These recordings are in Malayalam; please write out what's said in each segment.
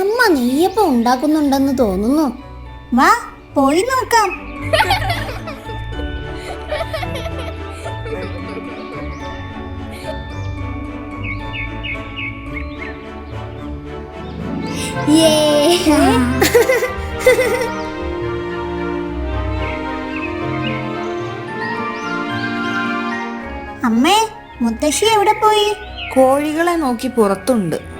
അമ്മ നെയ്യപ്പം ഉണ്ടാക്കുന്നുണ്ടെന്ന് തോന്നുന്നു. വാ പോയി നോക്കാം. യേ. അമ്മേ മുത്തശ്ശി എവിടെ പോയി? കോഴികളെ നോക്കി പുറത്തുണ്ട്.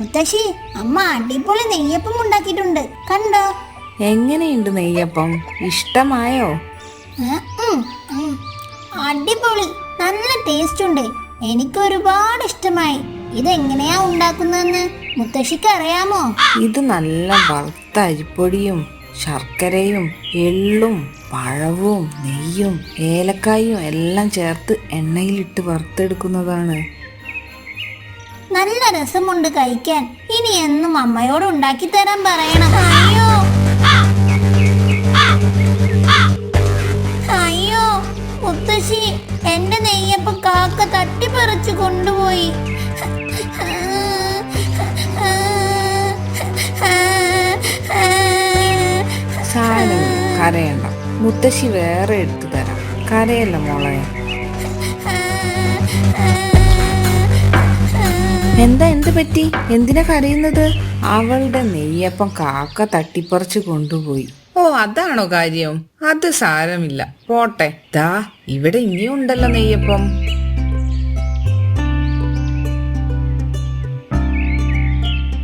മുത്തശ്ശി അമ്മ അടിപൊളി നെയ്യപ്പം ഉണ്ടാക്കിയിട്ടുണ്ട്. കണ്ടോ? എങ്ങനെയുണ്ട് നെയ്യപ്പം? ഇഷ്ടമായോ. അടിപൊളി. നല്ല ടേസ്റ്റ് ഉണ്ട്. എനിക്ക് ഒരുപാട് ഇഷ്ടമായി. ഇതെങ്ങനെയാ ഉണ്ടാക്കുന്നതെന്ന് മുത്തശ്ശിക്ക് അറിയാമോ? ഇത് നല്ല വറുത്ത അരിപ്പൊടിയും ശർക്കരയും എള്ളും പഴവും നെയ്യും ഏലക്കായും എല്ലാം ചേർത്ത് എണ്ണയിലിട്ട് വറുത്തെടുക്കുന്നതാണ്. രസമുണ്ട് കഴിക്കാൻ. ഇനി എന്നും അമ്മയോട് ഉണ്ടാക്കി തരാൻ പറയണം. അയ്യോ. അയ്യോ. മുത്തശ്ശി എന്റെ നെയ്യപ്പം കാക്ക തട്ടിപ്പറിച്ചു കൊണ്ടുപോയി. കരയണ്ട. മുത്തശ്ശി വേറെ എടുത്തു തരാം. കരയല്ല മോളെ. എന്താ എന്ത് പറ്റി? എന്തിനാ കരയുന്നത്? അവളുടെ നെയ്യപ്പം കാക്ക തട്ടിപ്പറിച്ചു കൊണ്ടുപോയി. ഓ അതാണോ കാര്യം? അത് സാരമില്ല. പോട്ടെ. ദാ ഇവിടെ ഇനിയും ഉണ്ടല്ലോ നെയ്യപ്പം.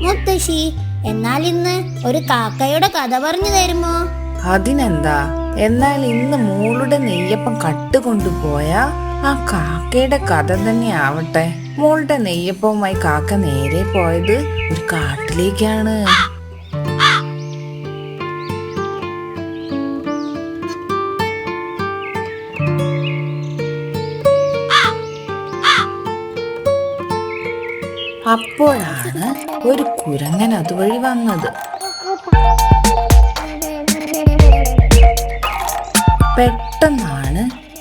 മുത്തശ്ശി എന്നാൽ ഇന്ന് ഒരു കാക്കയുടെ കഥ പറഞ്ഞു തരുമോ? അതിനെന്താ? എന്നാൽ ഇന്ന് മോളുടെ നെയ്യപ്പം കട്ട് കൊണ്ടുപോയാ ആ കാക്കയുടെ കഥ തന്നെ ആവട്ടെ മോളുടെ നെയ്യപ്പവുമായി കാക്ക നേരെ പോയത് ഒരു കാട്ടിലേക്കാണ്. അപ്പോഴാണ് ഒരു കുരങ്ങൻ അതുവഴി വന്നത്. പെട്ടെന്നാണ്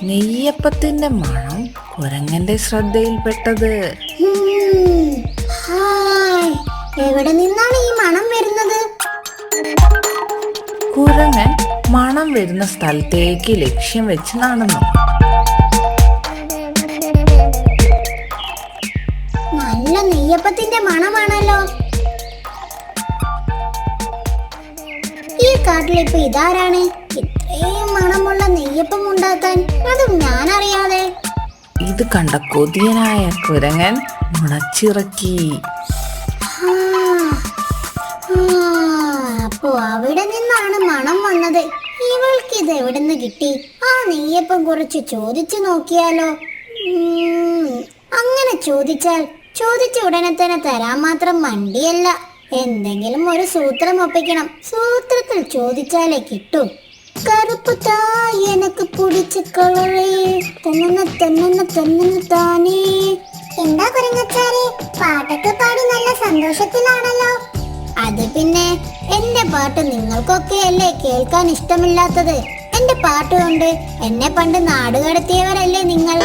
നെയ്യപ്പത്തിന്റെ മണം കുരങ്ങന്റെ ശ്രദ്ധയിൽപ്പെട്ടത്. എവിടെ നിന്നാണ് ഈ മണം വരുന്നത്? കുരങ്ങൻ മണം വരുന്ന സ്ഥലത്തേക്ക് ലക്ഷ്യം വെച്ച് നടന്നു. നല്ല നെയ്യപ്പത്തിന്റെ മണമാണല്ലോ. ഈ കാട്ടിലിപ്പോ ഇതാരാണ്? ഇത്രയും നെയ്യപ്പം ഉണ്ടാക്കാൻ അതും ഞാൻ അറിയാതെ ഇത് കണ്ട കൊതിയനായ കുരങ്ങൻ മുണച്ചിറക്കി അപ്പോ അവിടെ നിന്നാണ് മണം വന്നത്. ഇവൾക്ക് ഇത് എവിടുന്ന് കിട്ടി? ആ നെയ്യപ്പം കുറച്ച് ചോദിച്ചു നോക്കിയാലോ? അങ്ങനെ ചോദിച്ചാൽ ചോദിച്ച ഉടനെ തന്നെ തരാൻ മാത്രം മണ്ടിയല്ല. എന്തെങ്കിലും ഒരു സൂത്രം ഒപ്പിക്കണം. സൂത്രത്തിൽ ചോദിച്ചാലേ കിട്ടൂ. കറുപ്പ് താ எனக்கு பிடிச்ச കളറേ തന്നന തന്നന തന്നന தானே എന്താ കുരങ്ങച്ചാരെ? പാട്ടൊക്കെ പാടി നല്ല സന്തോഷത്തിലാണല്ലോ. അത് പിന്നെ എന്റെ പാട്ട് നിങ്ങൾക്കൊക്കെ അല്ലേ കേൾക്കാൻ ഇഷ്ടമില്ലാത്തത്? എന്റെ പാട്ട് കൊണ്ട് എന്നെ പണ്ട് നാട് കടത്തിയവരല്ലേ നിങ്ങൾ?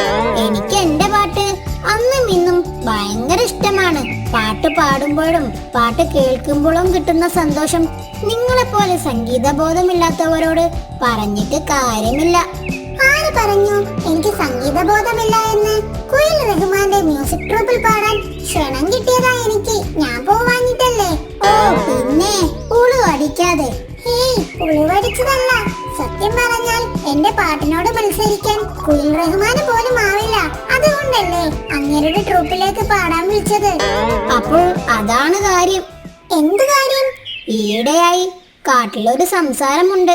എനിക്ക് എന്റെ പാട്ട് അന്നും ഇന്നും ഭയങ്കര ഇഷ്ടമാണ്. പാട്ട് പാടുമ്പോഴും പാട്ട് കേൾക്കുമ്പോഴും കിട്ടുന്ന സന്തോഷം നിങ്ങളെപ്പോലെ സംഗീത ബോധമില്ലാത്തവരോട് പറഞ്ഞിട്ട് കാര്യമില്ല. ആര് പറഞ്ഞു? എനിക്ക് സംഗീത ബോധമില്ല എന്ന്. കുയിൽ റഹ്മാന്റെ മ്യൂസിക് ട്രൂപ്പിൽ പാടാൻ ക്ഷണം കിട്ടിയതാ എനിക്ക്. ഞാൻ പോവാഞ്ഞിട്ടല്ലേ? ഓ പിന്നെ ഉളു അടിക്കാതെ. ഹേയ് ഉളുവടിച്ചതല്ല സത്യം പറഞ്ഞാൽ എന്റെ പാട്ടിനോട് മത്സരിക്കാൻ കുയിൽ അതുകൊണ്ടല്ലേ അങ്ങേരുടെ ട്രൂപ്പിലേക്ക് പാടാൻ വിളിച്ചത്. അപ്പോൾ അതാണ് കാര്യം. എന്ത് കാര്യം? ഈയിടെയായി കാട്ടിലൊരു സംസാരമുണ്ട്.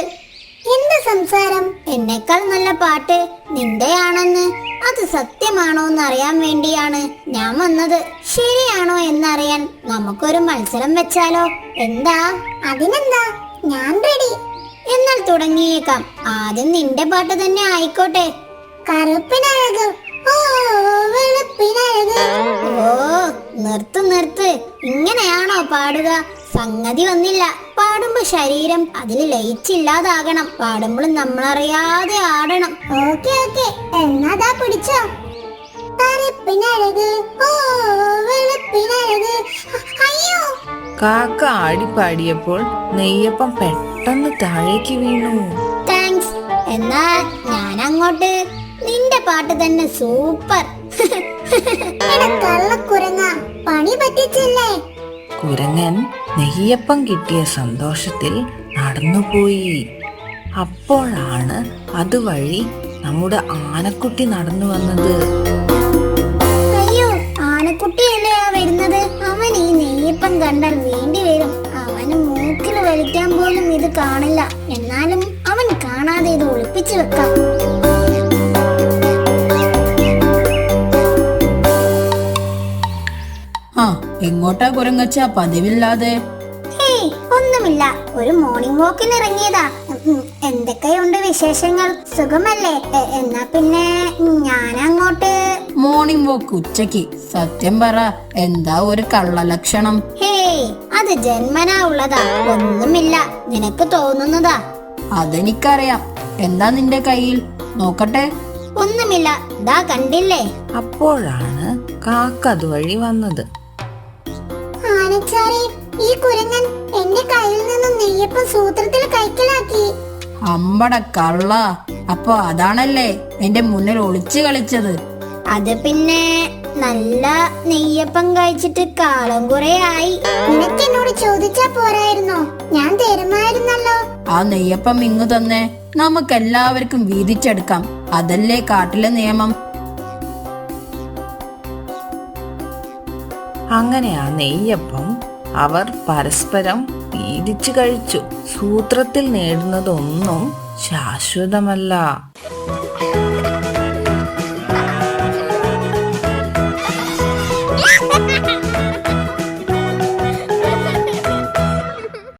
എന്ത് സംസാരം? എന്നേക്കാൾ നല്ല പാട്ട് നിന്റെയാണെന്ന്. അത് സത്യമാണോ എന്ന് അറിയാൻ വേണ്ടിയാണ് ഞാൻ വന്നത്. ശരിയാണോ എന്നറിയാൻ നമുക്കൊരു മത്സരം വെച്ചാലോ? എന്താ? അതിനെന്താ? ഞാൻ റെഡി എന്നാൽ തുടങ്ങിയേക്കാം. ആദ്യം നിന്റെ പാട്ട് തന്നെ ആയിക്കോട്ടെ. കറുപ്പിനഴക്. ഓ പാടുക. സംഗതി വന്നില്ല. പാടുമ്പോ ശരീരം അതിൽ ലയിച്ചില്ലാതാകണം. പാടുമ്പോൾ നമ്മളറിയാതെ ആടണം. Okay okay. എന്നാതാ പിടിച്ചോ. കാക്ക ഓ പാടിയപ്പോൾ അയ്യോ. കാക്ക ആടിപ്പാടിയപ്പോൾ നെയ്യപ്പം പെട്ടെന്ന് താഴേക്ക് വീണു. താങ്ക്സ് എന്നാ ഞാൻ അങ്ങോട്ട്. നിന്റെ പാട്ട് തന്നെ സൂപ്പർ. കള്ളക്കുരങ്ങ പണി പറ്റിച്ചില്ലേ? കുരങ്ങൻ നെയ്യപ്പം കിട്ടിയ സന്തോഷത്തിൽ നടന്നുപോയി. അപ്പോഴാണ് അതുവഴി നമ്മുടെ ആനക്കുട്ടി നടന്നു വന്നത്. അയ്യോ ആനക്കുട്ടിയല്ലേ വരുന്നത്. അവൻ ഈ നെയ്യപ്പം കണ്ടാൽ വേണ്ടി വരും. അവന് മൂക്കിൽ വലിക്കാൻ പോലും ഇത് കാണില്ല. എന്നാലും അവൻ കാണാതെ ഇത് ഒളിപ്പിച്ചു വെക്കാം. എങ്ങോട്ടാ കുരങ്ങച്ച? പതിവില്ലാതെ. ഒന്നുമില്ല. ഒരു മോർണിംഗ് വാക്കിന് ഇറങ്ങിയതാ. എന്തൊക്കെയുണ്ട് വിശേഷങ്ങൾ? സുഖമല്ലേ? എന്നാ പിന്നെ ഞാൻ അങ്ങോട്ട് മോർണിംഗ് വാക്ക് ഉച്ചയ്ക്ക് സത്യം പറ എന്താ ഒരു കള്ളലക്ഷണം? ഹേ അത് ജന്മനാ ഉള്ളതാ. ഒന്നുമില്ല. നിനക്ക് തോന്നുന്നതാ. അതെനിക്കറിയാം. എന്താ നിന്റെ കയ്യിൽ? നോക്കട്ടെ. ഒന്നുമില്ല. ദാ കണ്ടില്ലേ? അപ്പോഴാണ് കാക്ക അതുവഴി വന്നത്. ഈ കുരങ്ങൻ എന്റെ കയ്യിൽ നിന്നും നെയ്യപ്പം സൂത്രത്തിൽ കൈക്കലാക്കി. അമ്പട കള്ള. അപ്പൊ അതാണല്ലേ എന്റെ മുന്നിൽ ഒളിച്ചു കളിച്ചത്. അത് പിന്നെ നല്ല നെയ്യപ്പം കഴിച്ചിട്ട് കാളം കുറെ ആയി. നിനക്ക് എന്നോട് ചോദിച്ചാ പോരായിരുന്നോ? ഞാൻ തരുമായിരുന്നല്ലോ. ആ നെയ്യപ്പം ഇങ്ങു തന്നെ. നമുക്കെല്ലാവർക്കും വീതിച്ചെടുക്കാം. അതല്ലേ കാട്ടിലെ നിയമം? അങ്ങനെ ആ നെയ്യപ്പം അവർ പരസ്പരം വീതിച്ചു കഴിച്ചു. സൂത്രത്തിൽ നേടുന്നതൊന്നും ശാശ്വതമല്ല.